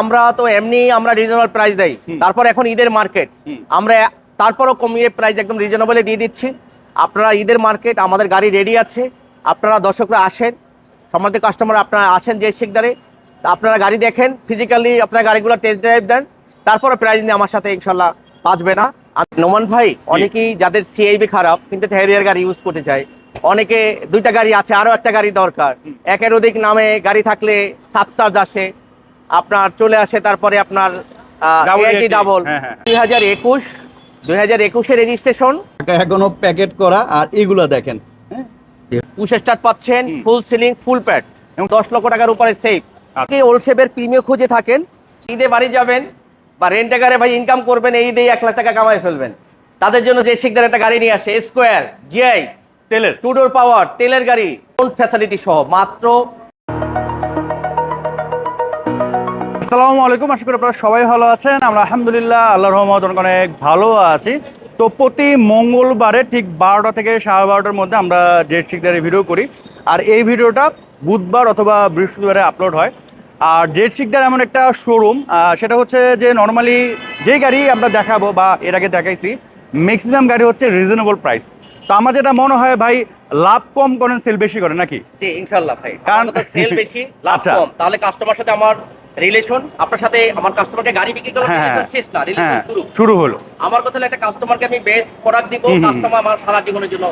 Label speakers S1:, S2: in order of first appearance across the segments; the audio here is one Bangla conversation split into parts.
S1: আমরা তো এমনি আমরা রিজনেবল প্রাইস দেই। তারপর এখন ঈদের মার্কেট আমরা তারপরও কমিয়ে প্রাইস একদম রিজনেবলে দিয়ে দিচ্ছি। আপনারা ঈদের মার্কেট আমাদের গাড়ি রেডি আছে। আপনারা দর্শকরা আসেন। সম্মানিত কাস্টমার আপনারা আসেন যে শিকদারে। তা আপনারা গাড়ি দেখেন। ফিজিক্যালি আপনারা গাড়িগুলো টেস্ট ড্রাইভ দেন। তারপরে প্রাইস নিয়ে আমার সাথে ইনশাল্লাহ বাঁচবে না। আর নোমান ভাই অনেকেই যাদের সিআইবি খারাপ কিন্তু হ্যারিয়ার গাড়ি ইউজ করতে চায়। অনেকে দুইটা গাড়ি আছে আরও একটা গাড়ি দরকার। একের অধিক নামে গাড়ি থাকলে সাবচার্জ আসে। আপনার চলে আসে তারপরে আপনার এআইটি ডাবল
S2: হ্যাঁ, হ্যাঁ।
S1: দুই হাজার একুশ দুই হাজার একুশে রেজিস্ট্রেশন
S3: এখনও প্যাকেট করা আর এগুলা দেখেন। হ্যাঁ।
S1: পুশ স্টার্ট পাচ্ছেন ফুল সিলিং ফুল প্যাড এবং দশ লক্ষ টাকার উপরে সেফ। কি ওল্ড শেপের প্রিমিয় খুঁজে থাকেন ঈদে বাড়ি যাবেন বা রেন্টাকারে ভাই ইনকাম করবেন এই ঈদে এক লাখ টাকা কামাই ফেলবেন। তাদের জন্য যে শিকদার একটা গাড়ি নিয়ে আসে স্কোয়ার জিআই
S2: তেলের
S1: টু ডোর পাওয়ার তেলের গাড়ি কোন ফ্যাসিলিটি সহ মাত্র
S2: আসসালামু আলাইকুম আশা করি আপনারা সবাই ভালো আছেন। আমরা আলহামদুলিল্লাহ আল্লাহর রহমত অনেক ভালো আছি। তো প্রতি মঙ্গলবারে ঠিক বারোটা থেকে সাড়ে বারোটার মধ্যে আমরা জেট শিকদারের ভিডিও করি। আর এই ভিডিওটা বুধবার অথবা বৃহস্পতিবারে আপলোড হয়। আর জেট শিকদার এমন একটা শোরুম সেটা হচ্ছে যে নর্মালি যে গাড়ি আমরা দেখাবো বা এর আগে দেখাইছি ম্যাক্সিমাম গাড়ি হচ্ছে রিজনেবল প্রাইস তো আমার যেটা মনে হয় ভাই লাভ কম করেন সেল বেশি করেন নাকি?
S1: ইনশাল্লাহ ভাই।
S2: কারণ-
S1: কারণ সেল বেশি লাভ
S2: আচ্ছা।
S1: কম। তাহলে কাস্টমার সাথে আমার রিলেশন আপনার সাথে আমার কাস্টমারকে গাড়ি বিক্রি করার
S2: হ্যাঁ,
S1: রিলেশন
S2: হ্যাঁ।
S1: শেষ না রিলেশন
S2: হ্যাঁ
S1: শুরু
S2: শুরু হলো
S1: আমার কথা হলো একটা কাস্টমারকে আমি বেস্ট প্রোডাক্ট দিব কাস্টমার আমার সারা জীবনের জন্য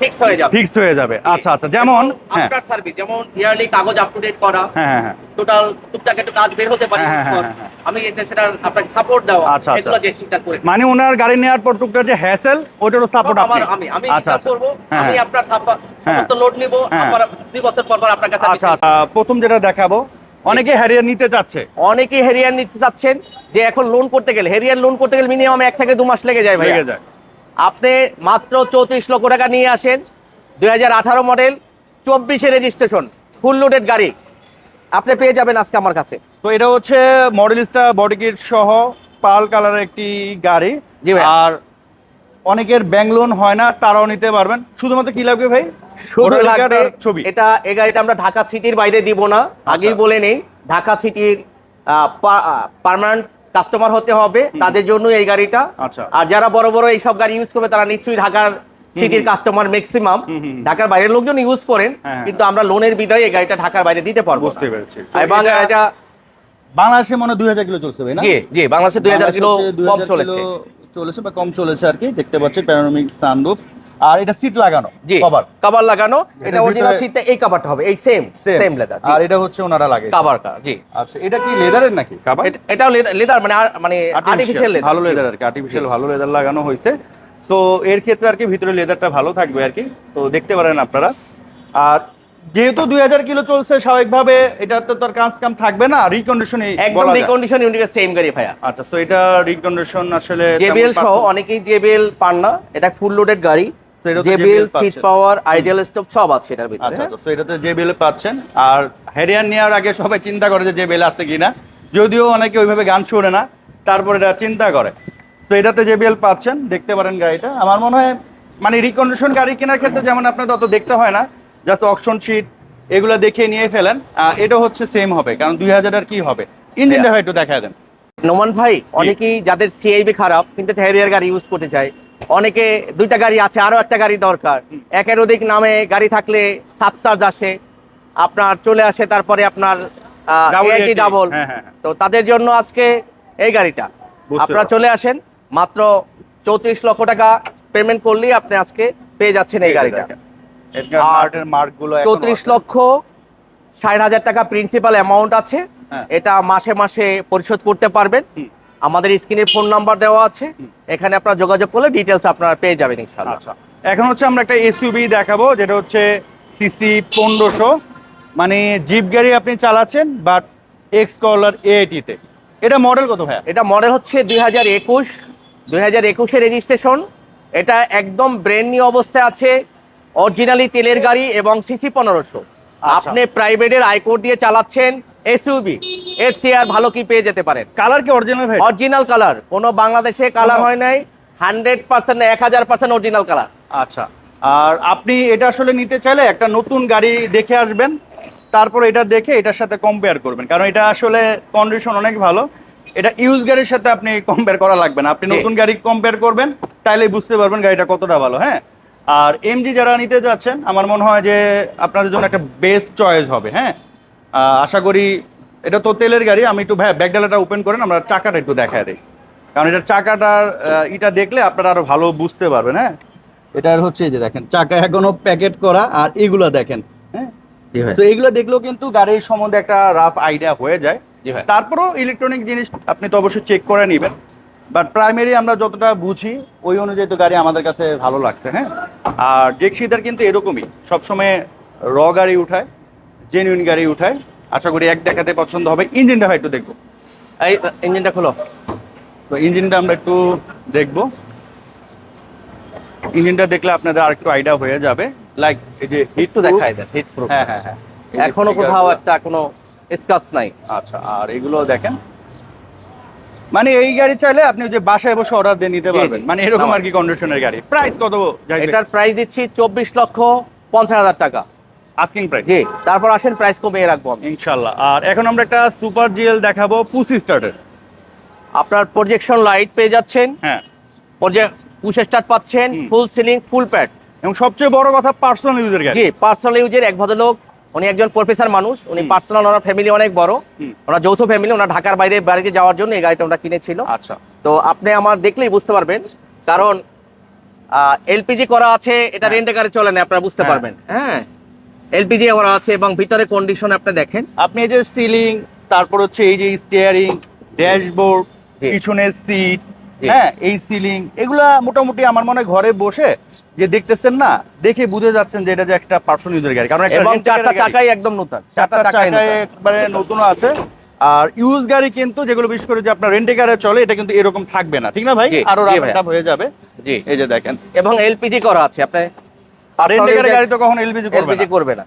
S1: ফিক্সড হয়ে যাবে
S2: ফিক্সড হয়ে যাবে আচ্ছা আচ্ছা যেমন হ্যাঁ
S1: আফটার সার্ভিস যেমন ইয়ারলি কাগজ আপ টু ডেট করা
S2: হ্যাঁ হ্যাঁ হ্যাঁ
S1: টোটাল টুকটাক একটু কাজ বের হতে পারে
S2: হ্যাঁ, হ্যাঁ। হ্যাঁ, হ্যাঁ।
S1: আমি এটা সেটা আপনাকে সাপোর্ট দেওয়া
S2: আচ্ছা, আচ্ছা।
S1: এগুলো ঠিকঠাক করে
S2: মানে ওনার গাড়ি নেওয়ার পর টুকটাক যে হ্যাসেল ওটারও সাপোর্ট আপনি
S1: আমার আমি আমি
S2: আচ্ছা আচ্ছা
S1: করব
S2: হ্যাঁ,
S1: আমি
S2: হ্যাঁ।
S1: আপনার সাপ-
S2: হ্যাঁ।
S1: সমস্ত লোড নিব
S2: হ্যাঁ।
S1: আমার দুই বছর পর পর আপনার কাছে
S2: আচ্ছা আচ্ছা প্রথম যেটা দেখাবো অনেকে হ্যারিয়ার নিতে চাচ্ছে।
S1: অনেকে হেরিয়ার নিতে চাচ্ছেন যে এখন লোন করতে গেলে। হেরিয়ার লোন করতে গেলে মিনিমাম এক থেকে দু মাস লেগে যায় ভাই
S2: লেগে যায়।
S1: আপনি মাত্র চৌত্রিশ লক্ষ টাকা নিয়ে আসেন দুই হাজার আঠারো মডেল চব্বিশে রেজিস্ট্রেশন ফুল লোডেড গাড়ি। আপনি পেয়ে যাবেন আজকে আমার কাছে।
S2: তো এটা হচ্ছে মডেলিস্টা বডি কিট সহ পাল কালারের একটি গাড়ি। আর অনেকের ব্যাংক লোন হয় না তারাও নিতে পারবেন। শুধুমাত্র কি লাগবে ভাই?
S1: শুধু লাগবে
S2: ছবি।
S1: এটা এই গাড়িটা আমরা ঢাকা সিটির বাইরে দিব না আগেই বলে নেই। ঢাকা সিটির পার্মানেন্ট কাস্টমার হতে হবে তাদের জন্য এই গাড়িটা।
S2: আচ্ছা।
S1: আর যারা বড় বড় এইসব গাড়ি ইউজ করবে তারা নিশ্চয়ই ঢাকার সিটির কাস্টমার ম্যাক্সিমাম। ঢাকার বাইরের লোকজন ইউজ করেন
S2: হ্যাঁ।
S1: কিন্তু আমরা লোনের বিদায় এই গাড়িটা ঢাকার বাইরে দিতে পারব
S2: বুঝতে পেরেছি।
S1: এবং
S2: এটা-
S3: বাংলাদেশে মনে দুই হাজার কিলো চলছে ভাই না?
S1: জি জি বাংলাদেশে দুই হাজার কিলো কম চলেছে।
S3: চলেছে বা কম চলেছে আর কি দেখতে পাচ্ছেন প্যানোরামিক সানরুফ আর এটা সিট লাগানো
S1: জি
S3: কভার
S1: কভার লাগানো এটা অরিজিনাল সিটটা এই কভারটা হবে এই সেম সেম লেদার
S3: আর এটা হচ্ছে ওনারা লাগে
S1: কভার কা জি।
S3: আচ্ছা এটা কি লেদারের নাকি
S2: কাবার
S1: এটা- এটাও লেদার মানে আর- মানে আর্টিফিশিয়াল লেদার
S2: ভালো লেদার আর কি আর্টিফিশিয়াল ভালো লেদার লাগানো হয়েছে। তো এর ক্ষেত্রে আর কি ভিতরে লেদারটা ভালো থাকবে আর কি তো দেখতে পারেন আপনারা। আর যেহেতু দুই হাজার কিলো চলছে স্বাভাবিকভাবে এটা তো তার কাজ কাম থাকবে না রিকন্ডিশনে
S1: একদম রিকন্ডিশন ইউনিটের সেম গাড়ি ভাইয়া।
S2: আচ্ছা তো এটা রিকন্ডিশন আসলে
S1: জেবিএল সহ অনেকেই জেবিএল পান না এটা ফুল লোডেড গাড়ি। JBL seat. Power ideal stop সব আছে এটার ভিতরে।
S2: আচ্ছা আচ্ছা তো এটাতে জেবিএল পাচ্ছেন। আর হ্যারিয়ার নেওয়ার আগে সবাই চিন্তা করে যে জেবিএল আছে কিনা। যদিও অনেকে ওইভাবে গান শোনে না তারপরে এটা চিন্তা করে। তো এটাতে জেবিএল পাচ্ছেন দেখতে পারেন গাড়িটা। আমার মনে হয় মানে রিকন্ডিশন গাড়ি কেনার ক্ষেত্রে যেমন আপনাদের অত দেখতে হয় না জাস্ট অকশন শিট এগুলো দেখে নিয়ে ফেলেন। এটা হচ্ছে সেম হবে কারণ দুই হাজার আর কি হবে? ইঞ্জিনটা হয় একটু দেখা দেন।
S1: নোমান ভাই অনেকেই যাদের সিআইবি খারাপ কিন্তু হ্যারিয়ার গাড়ি ইউজ করতে চায়। অনেকে দুইটা গাড়ি আছে আরও একটা গাড়ি দরকার। একের অধিক নামে গাড়ি থাকলে সাবচার্জ আসে আপনার চলে আসে তারপরে আপনার ডাবল
S2: হ্যাঁ, হ্যাঁ, হ্যাঁ।
S1: তো তাদের জন্য আজকে এই গাড়িটা। আপনারা চলে আসেন মাত্র চৌত্রিশ লক্ষ টাকা পেমেন্ট করলেই আপনি আজকে পেয়ে যাচ্ছেন এই গাড়িটা। আর চৌত্রিশ লক্ষ ষাট হাজার টাকা প্রিন্সিপাল অ্যামাউন্ট আছে।
S2: হ্যাঁ।
S1: এটা মাসে মাসে পরিশোধ করতে পারবেন। আমাদের স্ক্রিনে ফোন নাম্বার দেওয়া আছে। এখানে আপনারা যোগাযোগ করলে ডিটেলস আপনারা পেয়ে যাবেন ইনশাআল্লাহ।
S2: আচ্ছা। এখন হচ্ছে আমরা একটা এসইউবি দেখাবো যেটা হচ্ছে সিসি পনেরোশো। মানে জিপ গাড়ি আপনি চালাচ্ছেন বাট এক্স কলার এআইটিতে এটা মডেল কত ভাইয়া?
S1: এটা মডেল হচ্ছে দুই হাজার একুশ। দুই হাজার একুশে রেজিস্ট্রেশন এটা একদম ব্র্যান্ড নিউ অবস্থায় আছে। অরিজিনালি তেলের গাড়ি এবং সিসি পনেরোশো।
S2: আচ্ছা।
S1: আপনি প্রাইভেটের আইকোড দিয়ে চালাচ্ছেন এসইউবি এর চেয়ে আর ভালো কি পেয়ে যেতে পারেন?
S2: কালার কি অরিজিনাল ভাই?
S1: অরিজিনাল কালার কোনো বাংলাদেশে কালার হয় নাই। হান্ড্রেড পার্সেন্ট এক হাজার পার্সেন্ট অরিজিনাল কালার
S2: আচ্ছা। আর আপনি এটা আসলে নিতে চাইলে একটা নতুন গাড়ি দেখে আসবেন। তারপর এটা দেখে এটার সাথে কম্পেয়ার করবেন। কারণ এটা আসলে কন্ডিশন অনেক ভালো। এটা ইউজ গাড়ির সাথে আপনি কম্পেয়ার করা লাগবে না। আপনি নতুন গাড়ি কম্পেয়ার করবেন তাইলে বুঝতে পারবেন গাড়িটা কতটা ভালো হ্যাঁ? আর এমজি যারা নিতে যাচ্ছেন আমার মনে হয় যে আপনাদের জন্য একটা বেস্ট চয়েস হবে হ্যাঁ? আশা করি এটা তো তেলের গাড়ি আমি একটু ভাই ব্যাকডালাটা ওপেন করেন আমরা চাকাটা একটু দেখায় দিই। কারণ এটা চাকাটার এটা দেখলে আপনারা আরও ভালো বুঝতে পারবেন হ্যাঁ?
S3: এটার হচ্ছে যে দেখেন চাকা এখনও প্যাকেট করা আর এগুলো দেখেন হ্যাঁ? তো এগুলো দেখলেও কিন্তু গাড়ির সম্বন্ধে একটা রাফ আইডিয়া হয়ে যায়।
S2: তারপরেও ইলেকট্রনিক জিনিস আপনি তো অবশ্যই চেক করে নেবেন। বাট প্রাইমারি আমরা যতটা বুঝি ওই অনুযায়ী তো গাড়ি আমাদের কাছে ভালো লাগছে হ্যাঁ? আর ডেক্সিদার কিন্তু এরকমই। সবসময় র গাড়ি উঠায় জেনুইন গাড়ি উঠায়। আশা করি এক দেখাতে পছন্দ হবে। ইঞ্জিনটা ভাই একটু দেখব।
S1: এই ইঞ্জিনটা খোলো।
S2: তো ইঞ্জিনটা আমরা একটু দেখব। ইঞ্জিনটা দেখলে আপনাদের আর একটু আইডিয়া হয়ে যাবে। লাইক এই যে হিট
S1: একটু দেখাই দেন হিট প্রুফ
S2: হ্যাঁ হ্যাঁ। হ্যাঁ এখনও
S1: কোথাও একটা কোনো স্কাচ নাই।
S2: আচ্ছা আর এগুলো দেখেন। মানে এই গাড়ি চাইলে আপনি যে বাসায় বসে অর্ডার দিয়ে নিতে পারবেন। মানে এরকম আর কি কন্ডিশনের গাড়ি। প্রাইস কত
S1: এটার প্রাইস দিচ্ছি চব্বিশ লক্ষ পঞ্চাশ হাজার টাকা।
S2: আস্কিং প্রাইস
S1: জি তারপর আসেন প্রাইস কমিয়ে রাখব আমি।
S2: ইনশাআল্লাহ। আর এখন আমরা একটা সুপার জিএল দেখাবো পুসি স্টার্টের
S1: আপনার প্রজেকশন লাইট পেয়ে যাচ্ছেন।
S2: হ্যাঁ।
S1: পুশ স্টার্ট পাচ্ছেন ফুল সিলিং ফুল প্যাড
S2: এবং সবচেয়ে বড় কথা পার্সোনাল ইউজের গাড়ি।
S1: জি পার্সোনাল ইউজের এক ভদ্রলোক উনি একজন প্রফেসর মানুষ উনি পার্সোনাল ওনার ফ্যামিলি অনেক বড়। ওনার যৌথ ফ্যামিলি ওনার ঢাকার বাইরে বাড়িতে যাওয়ার জন্য এই গাড়িটা ওনারা কিনেছিল।
S2: আচ্ছা।
S1: তো আপনি আমার দেখলেই বুঝতে পারবেন কারণ এলপিজি করা আছে এটা
S2: হ্যাঁ।
S1: রেন্টে গাড়ি চলে না আপনারা বুঝতে
S2: হ্যাঁ।
S1: পারবেন। হ্যাঁ। এলপিজি করা আছে এবং ভিতরে কন্ডিশন আপনি দেখেন।
S2: আপনি এই যে সিলিং তারপর হচ্ছে এই যে স্টিয়ারিং ড্যাশবোর্ড পিছনের সিট হ্যাঁ এই সিলিং এগুলা মোটামুটি আমার মনে হয় ঘরে বসে যে দেখতেছেন না দেখে বুঝে যাচ্ছেন যে এটা যে একটা পার্সোনাল ইউজের গাড়ি কারণ
S1: এবং চারটা চাকাই একদম নতুন চারটা চাকাই
S2: একবারে নতুন আছে। আর ইউজ গাড়ি কিন্তু যেগুলো বিশেষ করে যে আপনার রেন্টে কারে চলে এটা কিন্তু এরকম থাকবে না। ঠিক না ভাই?
S1: আরও
S2: রাফ হয়ে যাবে।
S1: জি।
S2: এই যে দেখেন।
S1: এবং এলপিজি করা আছে আপনি
S2: রেন্টে গাড়ি তো কখনো এলপিজি করবে
S1: এলপিজি
S2: না।
S1: করবে না।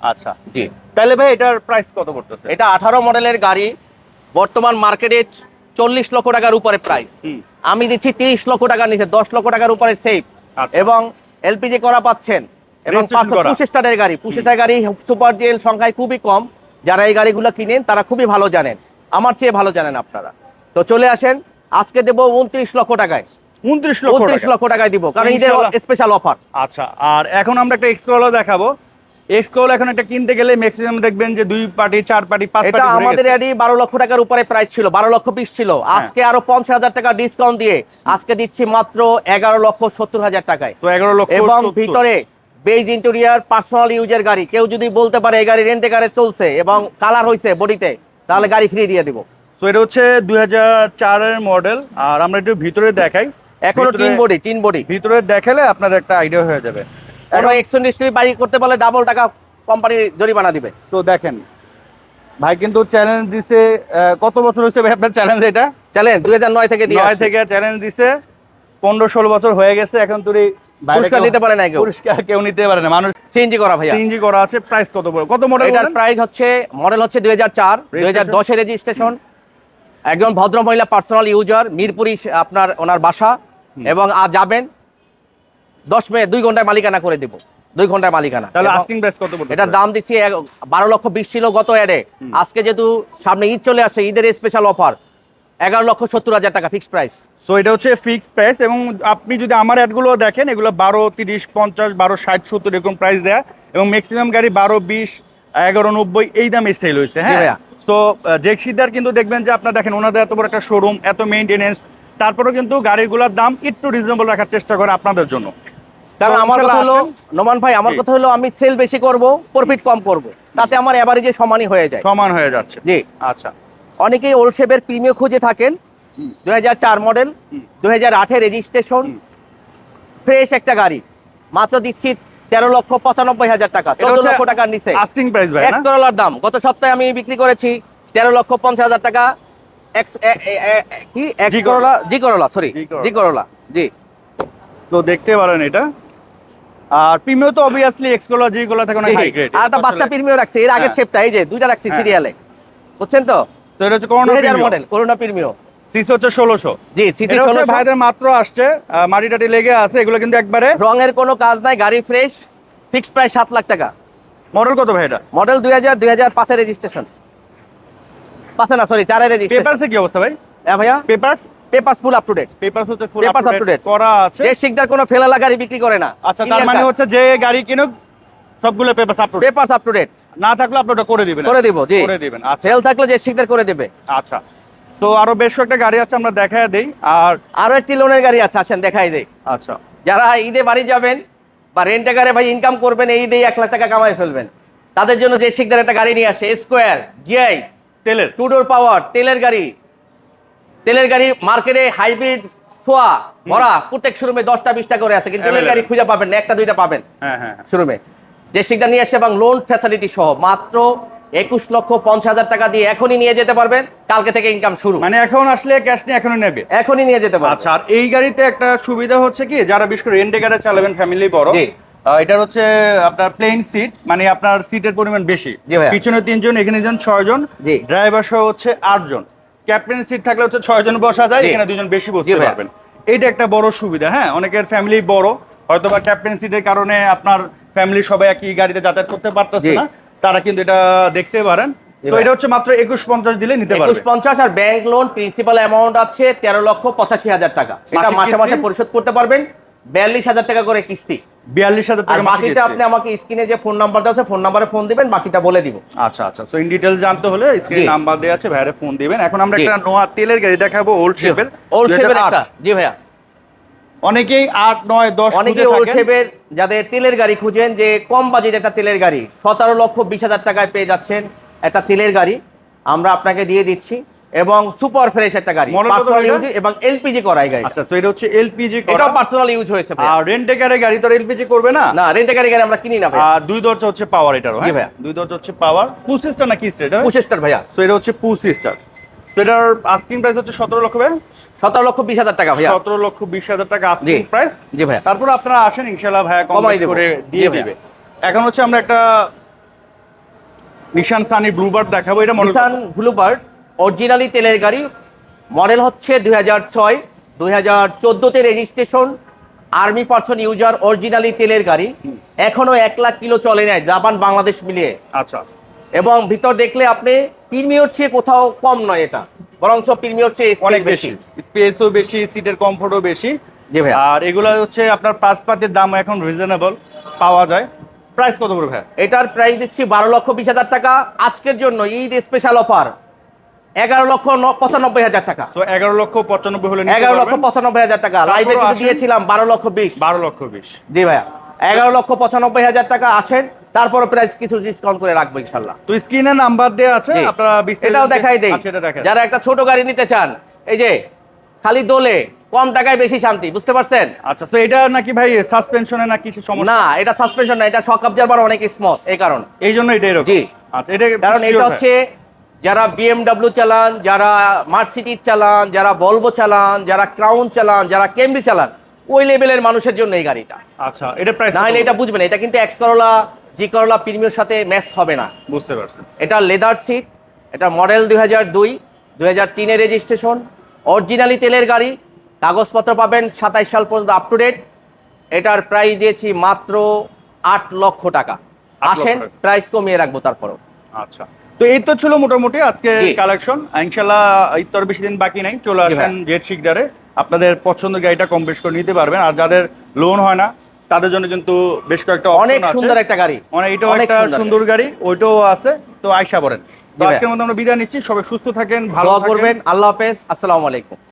S2: আচ্ছা।
S1: জি।
S2: তাহলে ভাই এটার প্রাইস কত পড়তেছে?
S1: এটা আঠারো মডেলের গাড়ি বর্তমান মার্কেটে চল্লিশ লক্ষ টাকার উপরে প্রাইস আমি দিচ্ছি তিরিশ লক্ষ টাকার নিচে দশ লক্ষ টাকার উপরে সেফ। এবং এলপিজি করা পাচ্ছেন এবং
S2: Registration করা।
S1: পুশ স্টারের গাড়ি। পুষেস্টার গাড়ি সুপার জেল সংখ্যায় খুবই কম। যারা এই গাড়িগুলো কিনেন তারা খুবই ভালো জানেন। আমার চেয়ে ভালো জানেন আপনারা। তো চলে আসেন আজকে দেবো উনত্রিশ লক্ষ টাকায়।
S2: উনত্রিশ লক্ষ
S1: উনত্রিশ লক্ষ টাকায় দিব কারণ ঈদের স্পেশাল অফার
S2: আচ্ছা আর এখন আমরা একটা এক্সকোলা দেখাবো। এক্সকোলা এখন একটা কিনতে গেলে ম্যাক্সিমাম দেখবেন যে দুই পার্টি চার পার্টি পাঁচ
S1: এটা আমাদের এডি বারো লক্ষ টাকার উপরে প্রাইস ছিল বারো লক্ষ বিশ ছিল।
S2: হ্যাঁ।
S1: আজকে আরও পঞ্চাশ হাজার টাকা ডিসকাউন্ট দিয়ে আজকে দিচ্ছি মাত্র এগারো লক্ষ সত্তর হাজার টাকায়।
S2: তো এগারো লক্ষ
S1: এবং ভিতরে বেজ ইন্টেরিয়ার পার্সোনাল ইউজের গাড়ি কেউ যদি বলতে পারে এই গাড়ি রেন্টে গাড়ি চলছে এবং কালার হয়েছে বডিতে তাহলে গাড়ি ফ্রি দিয়ে দিব।
S2: তো এটা হচ্ছে দুই হাজার চারের মডেল আর আমরা একটু ভিতরে দেখাই। এখনও
S1: তিন বডি তিন বডি
S2: ভিতরে দেখালে আপনাদের একটা আইডিয়া হয়ে যাবে।
S1: কোনো এক্সটেন্ডেড বাড়ি করতে পারলে ডাবল টাকা কোম্পানি জরিমানা দিবে।
S2: তো দেখেন ভাই কিন্তু চ্যালেঞ্জ দিছে কত বছর হচ্ছে ভাই আপনার চ্যালেঞ্জ এটা?
S1: চ্যালেঞ্জ দুই হাজার নয় থেকে
S2: নয় থেকে চ্যালেঞ্জ দিছে পনেরো ষোলো বছর হয়ে গেছে এখন তুই
S1: পুরস্কার নিতে পারে না কেউ।
S2: পুরস্কার কেউ নিতে পারে না মানুষ
S1: সিএনজি করা ভাইয়া।
S2: সিএনজি করা আছে প্রাইস কত পড়ে কত মডেল
S1: এটার প্রাইস হচ্ছে মডেল হচ্ছে দুই হাজার চার দুই হাজার? দশের রেজিস্ট্রেশন একজন ভদ্র মহিলা পার্সোনাল ইউজার মিরপুরি আপনার ওনার বাসা এবং আজ যাবেন দশ মিনিট দুই ঘন্টায় মালিকানা করে দিব। দুই ঘন্টায় মালিকানা।
S2: তাহলে আস্কিং প্রাইস কত পড়বে
S1: এটার দাম দিচ্ছি এক- বারো লক্ষ বিশ ছিল গত অ্যাডে আজকে যেহেতু সামনে ঈদ চলে আসে ঈদের স্পেশাল অফার এগারো লক্ষ সত্তর হাজার টাকা ফিক্সড প্রাইস
S2: সো এটা হচ্ছে ফিক্সড প্রাইস এবং আপনি যদি আমার অ্যাডগুলো দেখেন এগুলো বারো তিরিশ পঞ্চাশ বারো ষাট সত্তর এরকম প্রাইস দেয়া এবং ম্যাক্সিমাম গাড়ি বারো বিশ এগারো নব্বই এই দামে সেল হয়েছে হ্যাঁ। তো জেক্সিদার কিন্তু দেখবেন যে আপনার দেখেন ওনাদের এত বড় একটা শোরুম এত মেনটেনেন্স তারপরেও কিন্তু গাড়িগুলোর দাম একটু রিজনেবল রাখার চেষ্টা করে আপনাদের জন্য।
S1: কারণ আমার কথা হলো নোমান ভাই আমার কথা হলো আমি সেল বেশি করব প্রফিট কম করব। তাতে আমার এভারেজে সমানই হয়ে যায়।
S2: সমান হয়ে যাচ্ছে।
S1: জি।
S2: আচ্ছা।
S1: অনেকেই ওল্ড শেপের প্রিমিয় খুঁজে থাকেন। চার মডেল। দুই হাজার রেজিস্ট্রেশন ফ্রেশ একটা গাড়ি। মাত্র দিচ্ছি তেরো লক্ষ পঁচানব্বই হাজার টাকা। চোদ্দ লক্ষ টাকার নিচে।
S2: আস্কিং প্রাইস ভাই
S1: এক্স করোলার দাম। গত সপ্তাহে আমি বিক্রি করেছি তেরো লক্ষ পঞ্চাশ হাজার টাকা। এক্স কি? X
S2: G
S1: Corolla G Corolla sorry.
S2: G Corolla
S1: G.
S2: তো দেখতে পারেন এটা। আর প্রিমিয় তো অবভিয়াসলি এক্সকোলা যেগুলো থাকে অনেক হাই গ্রেড
S1: আর একটা বাচ্চা প্রিমিয় রাখছি এর আগের
S2: হ্যাঁ।
S1: শেপটা এই যে দুইটা রাখছি
S2: হ্যাঁ।
S1: সিরিয়ালে বুঝছেন তো?
S2: তো এটা হচ্ছে করোনা
S1: হাজার
S2: মডেল
S1: করোনা প্রিমিয়
S2: সিসি হচ্ছে ষোলোশো।
S1: জি সিসি
S2: এটা হচ্ছে
S1: ষোলোশো।
S2: ভাইদের মাত্র আসছে মাটি টাটি লেগে আছে এগুলো কিন্তু একবারে
S1: রঙের কোনো কাজ নাই গাড়ি ফ্রেশ ফিক্সড প্রাইস সাত লাখ টাকা।
S2: মডেল কত ভাই এটা?
S1: মডেল দুই হাজার দুই হাজার পাঁচের রেজিস্ট্রেশন পাঁচে না সরি চারের রেজিস্ট্রেশন
S2: পেপারসে কি অবস্থা ভাই?
S1: হ্যাঁ ভাইয়া?
S2: Papers
S1: papers full up to date
S2: papers হচ্ছে ফুল
S1: up to date।
S2: করা আছে।
S1: যে শিকদার কোনো ফেলালা গাড়ি বিক্রি করে না।
S2: আচ্ছা তার মানে হচ্ছে যে গাড়ি কিনুক সবগুলো papers upload
S1: papers up to date
S2: না থাকলে আপলোড করে দিবেন।
S1: করে দিব জি।
S2: করে দিবেন আচ্ছা।
S1: ফেল থাকলে যে শিকদার করে দেবে।
S2: আচ্ছা। তো আরও বেশ কয়েকটা গাড়ি আছে আমরা দেখায় দেই। আর
S1: আরও একটি লোনের গাড়ি আছে আসেন দেখাই দেই।
S2: আচ্ছা।
S1: যারা ঈদে বাড়ি যাবেন বা রেন্টে গাড়ি ভাই ইনকাম করবেন এই ঈদে এক লাখ টাকা কামাই ফেলবেন। তাদের জন্য যে শিকদার একটা গাড়ি নিয়ে আসে স্কোয়ার জিআই
S2: তেলের।
S1: টু ডোর পাওয়ার তেলের গাড়ি। তেলের গাড়ি মার্কেটে হাইব্রিড সোয়া ভরা প্রত্যেক শোরুমে দশটা বিশটা করে আছে কিন্তু তেলের গাড়ি খুঁজে পাবেন না একটা দুইটা পাবেন
S2: হ্যাঁ হ্যাঁ হ্যাঁ।
S1: শোরুমে যে শিকদার নিয়ে আসে এবং লোন ফ্যাসিলিটি সহ মাত্র একুশ লক্ষ পঞ্চাশ হাজার টাকা দিয়ে এখনই নিয়ে যেতে পারবেন কালকে থেকে ইনকাম শুরু।
S2: মানে এখন আসলে ক্যাশ নিয়ে এখনই নেবে?
S1: এখনই নিয়ে যেতে পারবেন।
S2: আচ্ছা আর এই গাড়িতে একটা সুবিধা হচ্ছে কি যারা বিশেষ করে রেন্টে গাড়ি চালাবেন ফ্যামিলি বড়। এটার হচ্ছে আপনার প্লেন সিট মানে আপনার সিটের পরিমাণ বেশি। পিছনে তিনজন এখানে জন ছয় জন ড্রাইভার সহ হচ্ছে আটজন। ক্যাপ্টেন সিট থাকলে হচ্ছে ছয় জন বসা যায় এখানে দুজন বেশি বসতে পারবেন। এইটা একটা বড় সুবিধা হ্যাঁ? অনেকের ফ্যামিলি বড় হয়তো বা ক্যাপ্টেন সিটের কারণে আপনার ফ্যামিলি সবাই একই গাড়িতে যাতায়াত করতে পারতেছে না তারা কিন্তু এটা দেখতে পারেন। তো এটা হচ্ছে মাত্র একুশ পঞ্চাশ দিলে নিতে
S1: একুশ পঞ্চাশ আর ব্যাংক লোন প্রিন্সিপাল অ্যামাউন্ট আছে তেরো লক্ষ পঁচাশি হাজার টাকা। এটা মাসে মাসে পরিশোধ করতে পারবেন। বিয়াল্লিশ হাজার টাকা করে কিস্তি।
S2: বিয়াল্লিশ হাজার টাকা
S1: বাকিটা আপনি আমাকে স্ক্রিনে যে ফোন নাম্বারটা আছে ফোন নাম্বারে ফোন দিবেন বাকিটা বলে দিব।
S2: আচ্ছা আচ্ছা। সো ইন ডিটেইলস জানতে হলে স্ক্রিনে নাম্বার দেওয়া আছে ভাইয়ারে ফোন দিবেন। এখন আমরা একটা নোয়া তেলের গাড়ি দেখাবো ওল্ড শেপের
S1: ওল্ড শেপের একটা। জি ভাইয়া।
S2: অনেকেই আট নয় দশ
S1: অনেকে ওল্ড শেপের যাদের তেলের গাড়ি খুঁজেন যে কম বাজেট একটা তেলের গাড়ি সতেরো লক্ষ বিশ হাজার টাকায় পেয়ে যাচ্ছেন একটা তেলের গাড়ি। আমরা আপনাকে দিয়ে দিচ্ছি। এবং সুপার ফ্রেশ একটা গাড়ি পার্সোনাল ইউজ এবং এলপিজি করাই গাড়ি
S2: আচ্ছা তো এটা হচ্ছে এলপিজি
S1: এটাও পার্সোনাল ইউজ হয়েছে।
S2: আর রেন্টে গাড়ি গাড়ি তো এলপিজি করবে না?
S1: না রেন্টে গাড়ি গাড়ি আমরা কিনি না ভাইয়া।
S2: আর দুই দরজা হচ্ছে পাওয়ার এটারও হ্যাঁ। দুই দরজা হচ্ছে পাওয়ার টু সিস্টার না কি স্টেট
S1: পঁচিশটার ভাইয়া।
S2: তো এটা হচ্ছে টু সিস্টার। এটার আস্কিং প্রাইস হচ্ছে সতেরো লক্ষ ভাই
S1: সতেরো লক্ষ বিশ হাজার টাকা ভাইয়া।
S2: সতেরো লক্ষ বিশ হাজার টাকা আস্কিং প্রাইস
S1: জি ভাইয়া।
S2: তারপর আপনারা আসেন ইনশাল্লাহ ভাইয়া কম
S1: কমাই
S2: করে দিয়ে দিবে। এখন হচ্ছে আমরা একটা নিশান সানি ব্লুবার্ড দেখাবো এটা
S1: নিসান ব্লুবার্ড অরিজিনালি তেলের গাড়ি। মডেল হচ্ছে দুই হাজার ছয় দুই হাজার চোদ্দোতে registration. Army person user originally তেলের গাড়ি। এখনও এক লাখ কিলো চলে নেয় জাপান বাংলাদেশ মিলিয়ে।
S2: আচ্ছা।
S1: এবং ভিতর দেখলে আপনি প্রিমিয়র চেয়ে কোথাও কম নয় এটা। বরং প্রিমিয়র চেয়ে
S2: অনেক বেশি। স্পেসও বেশি সিটের কমফোর্টও বেশি।
S1: জি ভাইয়া।
S2: আর এগুলো হচ্ছে আপনার পাঁচপাতির দাম এখন রিজনেবল পাওয়া যায়। প্রাইস কত ভাই
S1: এটার প্রাইস দিচ্ছি বারো লক্ষ বিশ হাজার টাকা। আজকের জন্য ঈদ স্পেশাল অফার এগারো লক্ষ পঁচানব্বই হাজার টাকা।
S2: তো এগারো লক্ষ পঁচানব্বই হলে
S1: এগারো লক্ষ পঁচানব্বই হাজার টাকা। লাইভে কিন্তু দিয়েছিলাম বারো লক্ষ বিশ।
S2: বারো লক্ষ বিশ।
S1: জি ভাইয়া। এগারো লক্ষ পঁচানব্বই হাজার টাকা আসেন। তারপরে প্রাইস কিছু ডিসকাউন্ট করে রাখব ইনশাল্লাহ
S2: তো স্ক্রিনে নাম্বার দেওয়া আছে আপনারা
S1: এটাও দেখাই দেই।
S2: আচ্ছা
S1: যারা একটা ছোট গাড়ি নিতে চান এই যে খালি দোলে কম টাকায় বেশি শান্তি বুঝতে পারছেন?
S2: আচ্ছা তো এটা নাকি ভাই সাসপেনশনে নাকি কিছু সমস্যা?
S1: না এটা সাসপেনশন না এটা শক অবজারভার অনেক স্মথ এই কারণ।
S2: এই জন্য এটা এরকম।
S1: জি।
S2: আচ্ছা এটা
S1: কারণ এটা হচ্ছে যারা বিএমডাব্লিউ চালান যারা মার্সিডিজ চালান যারা ভলভো চালান যারা ক্রাউন চালান যারা কেমবি চালান ওই লেভেলের মানুষের জন্য এই গাড়িটা।
S2: আচ্ছা এটা প্রাইস
S1: না হলে এটা বুঝবেন এটা কিন্তু X Corolla G Corolla premier সাথে ম্যাচ হবে না।
S2: বুঝতে পারছেন
S1: এটা লেদার সিট এটা মডেল দুই হাজার দুই দুই হাজার তিনের রেজিস্ট্রেশন অরিজিনালি তেলের গাড়ি কাগজপত্র পাবেন সাতাইশ সাল পর্যন্ত আপ টু ডেট এটার প্রাইস দিয়েছি মাত্র আট লক্ষ টাকা। আসেন। প্রাইস কমিয়ে রাখব তারপরও।
S2: আচ্ছা। তো এই তো ছিল মোটামুটি আজকে কালেকশন ইনশাল্লাহ ইত্তর বেশি দিন বাকি নাই। চলে আসেন জেট শিকদারে আপনাদের পছন্দের গাড়িটা কম বেশ করে নিতে পারবেন। আর যাদের লোন হয় না তাদের জন্য কিন্তু বেশ কয়েকটা
S1: অনেক সুন্দর একটা গাড়ি।
S2: মানে এটাও একটা
S1: সুন্দর
S2: গাড়ি। ওইটাও আছে। তো আয়সা বলেন। তো আজকের মধ্যে আমরা বিদায় নিচ্ছি। সবাই সুস্থ থাকেন ভালো
S1: করবেন। আল্লাহ হাফেজ। আসসালামু আলাইকুম।